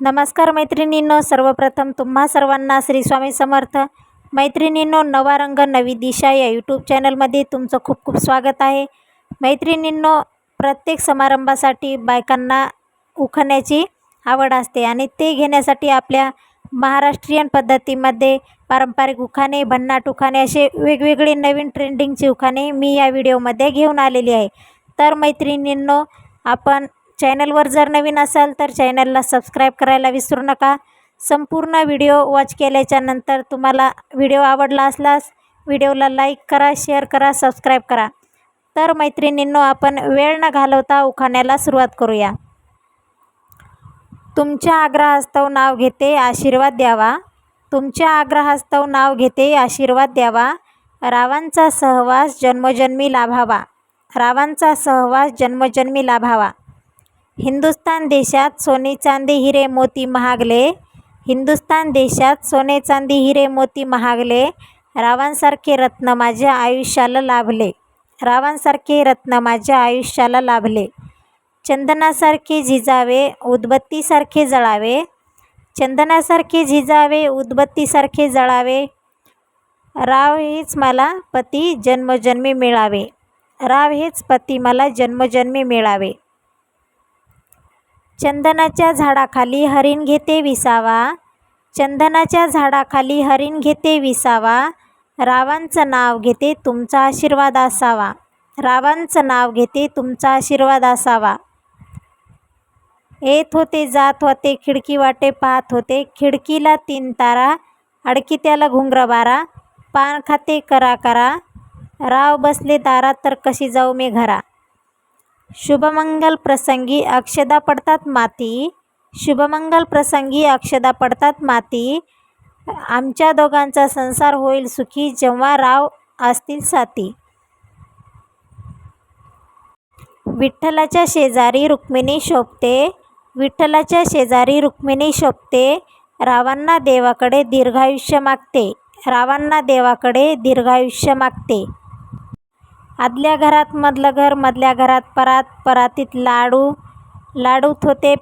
नमस्कार मैत्रिणींनो सर्वप्रथम तुम्हा सर्वांना श्री स्वामी समर्थ. मैत्रिणींनो नवा रंग नवी दिशा या यूट्यूब चॅनलमध्ये तुमचं खूप खूप स्वागत आहे. मैत्रिणींनो प्रत्येक समारंभासाठी बायकांना उखण्याची आवड असते आणि ते घेण्यासाठी आपल्या महाराष्ट्रीयन पद्धतीमध्ये पारंपरिक उखाणे भन्नाट उखाणे असे वेगवेगळे नवीन ट्रेंडिंगचे उखाणे मी या व्हिडिओमध्ये घेऊन आलेली आहे. तर मैत्रिणींनो आपण चॅनलवर जर नवीन असाल तर चॅनलला सबस्क्राईब करायला विसरू नका. संपूर्ण व्हिडिओ वॉच केल्याच्यानंतर तुम्हाला व्हिडिओ आवडला असल्यास व्हिडिओला लाईक करा शेअर करा सबस्क्राईब करा. तर मैत्रिणींनो आपण वेळ न घालवता उखाण्याला सुरुवात करूया. तुमच्या आग्रहास्तव नाव घेते आशीर्वाद द्यावा. तुमच्या आग्रहास्तव नाव घेते आशीर्वाद द्यावा. रावांचा सहवास जन्मजन्मी लाभावा. रावांचा सहवास जन्मजन्मी लाभावा. हिंदुस्तान देशात सोने चांदी हिरे मोती महागले. हिंदुस्तान देशात सोने चांदी हिरे मोती महागले. रावांसारखे रत्न माझ्या आयुष्याला लाभले. रावांसारखे रत्न माझ्या आयुष्याला लाभले. चंदनासारखे झिजावे उदबत्तीसारखे जळावे. चंदनासारखे झिजावे उदबत्तीसारखे जळावे. राव हेच मला पती जन्मजन्मी मिळावे. राव हेच पती मला जन्मजन्मी मिळावे. चंदनाच्या झाडाखाली हरिण घेते विसावा. चंदनाच्या झाडाखाली हरिण घेते विसावा. रावांचं नाव घेते तुमचा आशीर्वाद असावा. रावांचं नाव घेते तुमचा आशीर्वाद असावा. येत होते जात होते खिडकी वाटे पाहत होते. खिडकीला तीन तारा अडकी त्याला पान खाते करा करा. राव बसले दारात तर कशी जाऊ मी घरा. शुभमंगल प्रसंगी अक्षदा पडतात माती. शुभमंगल प्रसंगी अक्षदा पडतात माती. आमच्या दोघांचा संसार होईल सुखी जेव्हा राव असतील साथी. विठ्ठलाच्या शेजारी रुक्मिणी शोभते. विठ्ठलाच्या शेजारी रुक्मिणी शोभते. रावांना देवाकडे दीर्घायुष्य मागते. रावांना देवाकडे दीर्घायुष्य मागते. आदल्या घरात मधलं घर मधल्या घरात परात परातीत लाडू लाडूत होते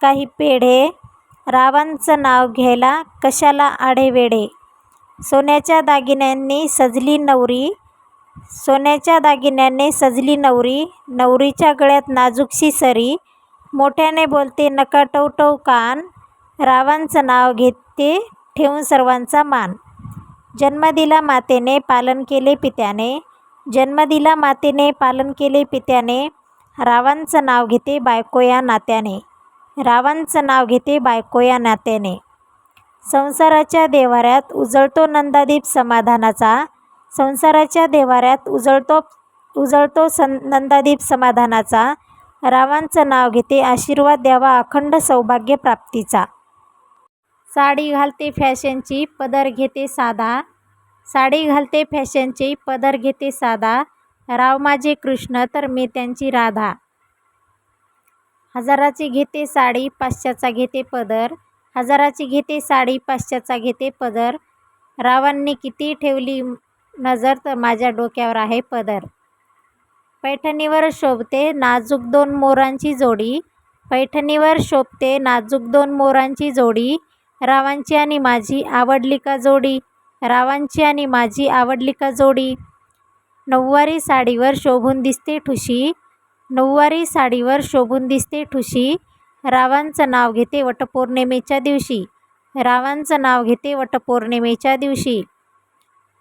काही पेढे. रावांचं नाव घ्यायला कशाला आढेवेढे? सोन्याच्या दागिन्यांनी सजली नवरी सोन्याच्या दागिन्यांनी सजली नवरी नवरीच्या गळ्यात नाजूकशी सरी मोठ्याने बोलते नका टवटव कान. रावांचं नाव घेते ठेवून सर्वांचा मान. जन्म दिला मातेने पालन केले पित्याने. जन्म दिला मातेने पालन केले पित्याने. रावांचं नाव घेते बायको या नात्याने. रावांचं नाव घेते बायको या नात्याने. संसाराच्या देवाऱ्यात उजळतो नंदादीप समाधानाचा. संसाराच्या देवाऱ्यात उजळतो उजळतो सन नंदादीप समाधानाचा. रावांचं नाव घेते आशीर्वाद द्यावा अखंड सौभाग्य प्राप्तीचा. साडी घालते फॅशनची पदर घेते साधा. साडी घालते फॅशनची पदर घेते साधा. राव माझे कृष्ण तर मी त्यांची राधा. हजाराची घेते साडी पाचशेचा घेते पदर. हजाराची घेते साडी पाचशेचा घेते पदर. रावांनी किती ठेवली नजर तर माझ्या डोक्यावर आहे पदर. पैठणीवर शोभते नाजूक दोन मोरांची जोडी. पैठणीवर शोभते नाजूक दोन मोरांची जोडी. रावांची आणि माझी आवडली का जोडी? रावांची आणि माझी आवडली का जोडी नऊवारी साडीवर शोभून दिसते ठुशी. नऊवारी साडीवर शोभून दिसते ठुशी. रावांचं नाव घेते वटपौर्णिमेच्या दिवशी. रावांचं नाव घेते वटपौर्णिमेच्या दिवशी.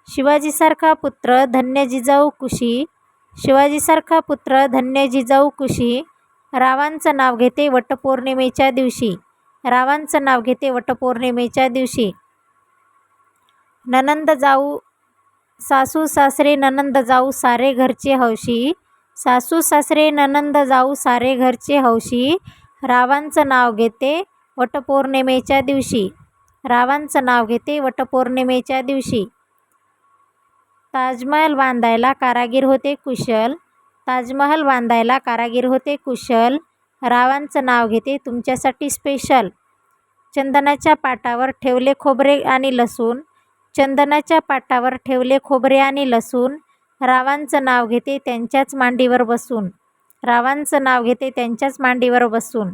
शिवाजीसारखा पुत्र धन्य जिजाऊ कुशी. शिवाजीसारखा पुत्र धन्य जिजाऊ कुशी. रावांचं नाव घेते वटपौर्णिमेच्या दिवशी. रावांचं नाव घेते वटपौर्णिमेच्या दिवशी. ननंद जाऊ सासू सासरे ननंद जाऊ सारे घरचे हौशी. सासू सासरे ननंद जाऊ सारे घरचे हौशी. रावांचं नाव घेते वटपौर्णिमेच्या दिवशी. रावांचं नाव घेते वटपौर्णिमेच्या दिवशी. ताजमहल बांधायला कारागीर होते कुशल. ताजमहल बांधायला कारागीर होते कुशल. रावांचं नाव घेते तुमच्यासाठी स्पेशल चंदनाच्या पाटावर ठेवले खोबरे आणि लसूण. चंदनाच्या पाटावर ठेवले खोबरे आणि लसूण. रावांचं नाव घेते त्यांच्याच मांडीवर बसून. रावांचं नाव घेते त्यांच्याच मांडीवर बसून.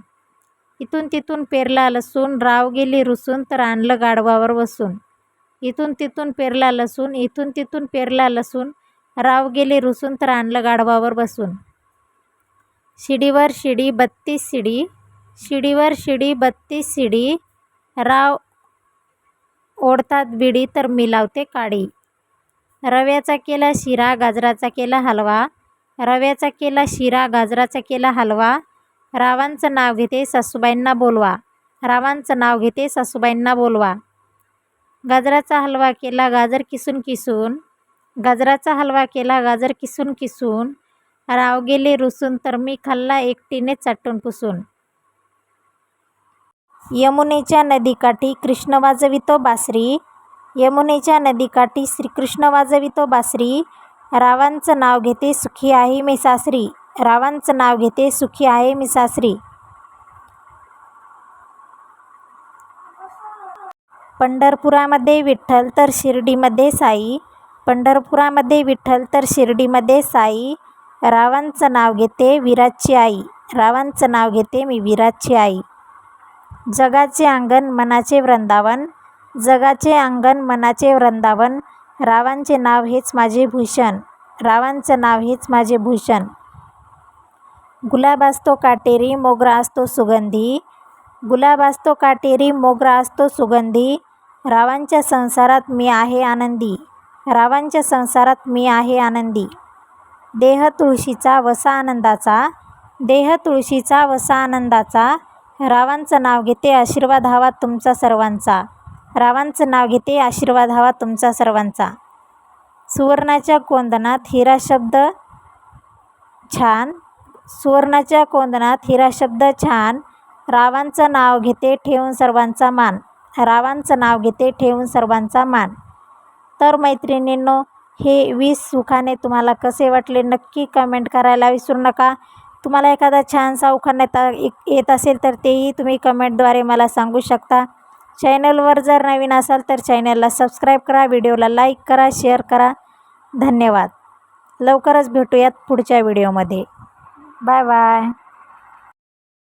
इथून तिथून पेरला लसूण राव गेली रुसून तर आणलं गाढवावर बसून इथून तिथून पेरला लसूण इथून तिथून पेरला लसूण राव गेली रुसून तर आणलं गाढवावर बसून. शिडीवर शिडी बत्तीस शिडी. शिडीवर शिडी बत्तीस शिडी. राव ओढतात बिडी तर मी लावते काडी. रव्याचा केला शिरा गाजराचा केला हलवा. रव्याचा केला शिरा गाजराचा केला हलवा. रावांचं नाव घेते सासूबाईंना बोलवा. रावांचं नाव घेते सासूबाईंना बोलवा. गाजराचा हलवा केला गाजर किसून किसून. गाजराचा हलवा केला गाजर किसून किसून. राव गेले रुसून तर मी खाल्ला एकटीने चाटून पुसून. यमुनेच्या नदीकाठी कृष्ण वाजवितो बासरी. यमुनेच्या नदीकाठी श्रीकृष्ण वाजवितो बासरी. रावांचं नाव घेते सुखी आहे मी सासरी. रावांचं नाव घेते सुखी आहे मी सासरी. पंढरपुरामध्ये विठ्ठल तर शिर्डीमध्ये साई. पंढरपुरामध्ये विठ्ठल तर शिर्डीमध्ये साई. रावांचं नाव घेते विराजची आई. रावांचं नाव घेते मी विराजची आई. जगाचे अंगण मनाचे वृंदावन जगाचे अंगण मनाचे वृंदावन रावांचे नाव हेच माझे भूषण रावांचं नाव हेच माझे भूषण. गुलाब असतो काटेरी मोगरा असतो सुगंधी. गुलाब असतो काटेरी मोगरा असतो सुगंधी. रावांच्या संसारात मी आहे आनंदी. रावांच्या संसारात मी आहे आनंदी. देह तुळशीचा वसा आनंदाचा देह तुळशीचा वसा आनंदाचा रावांचं नाव घेते आशीर्वाद हवा तुमचा सर्वांचा. रावांचं नाव घेते आशीर्वाद हवा तुमचा सर्वांचा. सुवर्णाच्या कोंदणात हिरा शब्द छान. सुवर्णाच्या कोंदणात हिरा शब्द छान. रावांचं नाव घेते ठेवून सर्वांचा मान. रावांचं नाव घेते ठेवून सर्वांचा मान. तर मैत्रिणींनो हे वीस सुखाने तुम्हाला कसे वाटले नक्की कमेंट करायला विसरू नका. तुम्हाला एखादा छानसा उखाणा येता येत असेल तर तेही तुम्ही कमेंटद्वारे मला सांगू शकता. चॅनलवर जर नवीन असाल तर चॅनलला सबस्क्राईब करा व्हिडिओला लाईक करा शेअर करा. धन्यवाद. लवकरच भेटूयात पुढच्या व्हिडिओमध्ये. Bye bye.